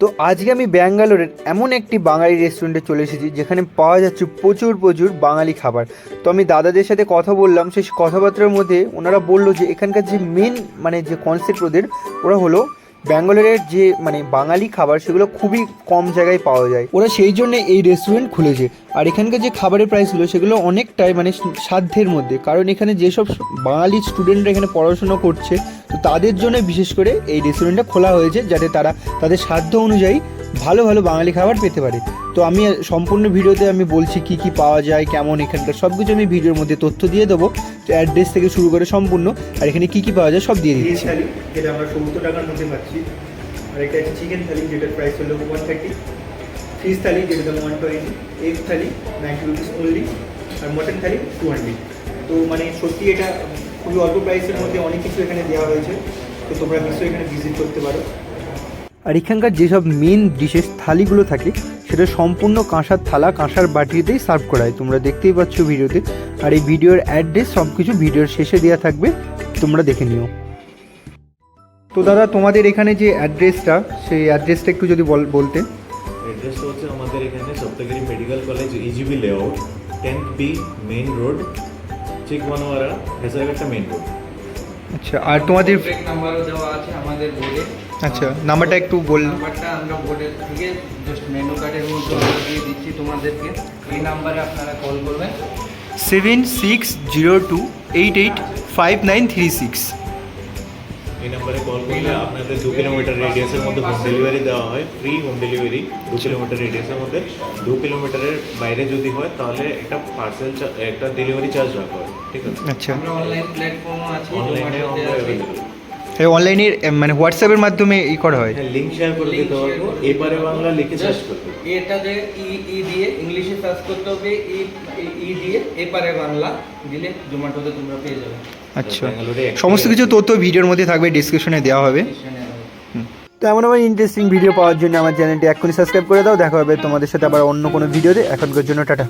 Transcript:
তো আজকে আমি ব্যাঙ্গালোরের এমন একটি বাঙালি রেস্টুরেন্টে চলে এসেছি, যেখানে পাওয়া যাচ্ছে প্রচুর প্রচুর বাঙালি খাবার। তো আমি দাদাদের সাথে কথা বললাম, সেই কথাবার্তার মধ্যে ওনারা বলল যে এখানকার যে মেন মানে যে কনসেপ্ট ওদের, ওরা হলো ব্যাঙ্গালোরের যে মানে বাঙালি খাবার, সেগুলো খুবই কম জায়গায় পাওয়া যায়। ওরা সেই জন্য এই রেস্টুরেন্ট খুলেছে। আর এখানকার যে খাবারের প্রাইসগুলো সেগুলো অনেকটাই মানে সাধ্যের মধ্যে। কারণ এখানে যেসব বাঙালি স্টুডেন্টরা এখানে পড়াশোনা করছে, তো তাদের জন্য বিশেষ করে এই রেস্টুরেন্টটা খোলা হয়েছে, যাতে তারা তাদের সাধ্য অনুযায়ী ভালো ভালো বাঙালি খাবার পেতে পারে। তো আমি সম্পূর্ণ ভিডিওতে আমি বলছি কি কি পাওয়া যায়, কেমন এখানকার সব কিছু আমি ভিডিওর মধ্যে তথ্য দিয়ে দেবো। তো অ্যাড্রেস থেকে শুরু করে সম্পূর্ণ, আর এখানে কি কি পাওয়া যায় সব দিয়ে দিচ্ছি। যেটা আমরা সত্তর টাকার মধ্যে পাচ্ছি। আর এটা হচ্ছে চিকেন থালি, যেটার প্রাইস হলো ওয়ান থার্টি ফিশ থালি যেটা দাম one twenty egg thali ninety rupees only আর মটন থালি টু হান্ড্রেড তো মানে সত্যি এটা খুবই অল্প প্রাইসের মধ্যে অনেক কিছু এখানে দেওয়া হয়েছে। তো তোমরা নিশ্চয়ই এখানে ভিজিট করতে পারো। আর এখানকার যেসব মেন ডিশেস থালিগুলো থাকে, সেটা সম্পূর্ণ কাঁসার থালা, কাঁসার বাটিতেই সার্ভ করা হয়। তোমরা দেখতেই পাচ্ছ ভিডিওতে। আর এই ভিডিওর অ্যাড্রেস সব কিছু ভিডিওর শেষে দেওয়া থাকবে। তোমরা দেখে নিও। তো দাদা, তোমাদের এখানে যে অ্যাড্রেসটা সেই অ্যাড্রেসটা একটু যদি বল বলতে অ্যাড্রেসটা হচ্ছে আমাদের এখানে Saptagiri medical college EGB layout tenth B road road আচ্ছা আর তোমাদের ব্রেক নাম্বারও দেওয়া আছে আমাদের বোর্ডে আচ্ছা নাম্বারটা একটু বল নাম্বারটা আমরা বোর্ডের থেকে জাস্ট মেনু কার্ডের মধ্যে দিয়ে দিচ্ছি তোমাদেরকে। এই নাম্বারে আপনারা কল করবেন। Seven six zero two eight eight five nine three six এই নাম্বারে কল করলে আপনাদের দু কিলোমিটার রেডিয়াসের মধ্যে হোম ডেলিভারি দেওয়া হয় ফ্রি হোম ডেলিভারি দু কিলোমিটার রেডিয়াসের মধ্যে। দু কিলোমিটারের বাইরে যদি হয় তাহলে একটা পার্সেল একটা ডেলিভারি চার্জ রাখা হয় ঠিক আছে? আচ্ছা। আমরা অনলাইন প্ল্যাটফর্মও আছে অনলাইনে আমরা অ্যাভেলেবল অনলাইনের মানে হোয়াটসঅ্যাপের মাধ্যমে ই করা হয়। হ্যাঁ লিঙ্ক শেয়ার করে দিতে পারব এপারে পারব। বাংলা লিখে সার্চ করতে এটাতে ই ই দিয়ে ইংলিশে সার্চ করতে হবে ই ই দিয়ে এপারে বাংলা দিলে জোম্যাটোতে তোমরা পেয়ে যাবে। আচ্ছা। সমস্ত কিছু। তথ্য ভিডিওর মধ্যে থাকবে ডিসক্রিপশনে দেওয়া হবে। তো এমন আমার ইন্টারেস্টিং ভিডিও পাওয়ার জন্য আমার চ্যানেলটি এক্ষুনি সাবস্ক্রাইব করে দাও। দেখা হবে তোমাদের সাথে আবার অন্য কোনো ভিডিওতে এখনকার জন্য টাটা।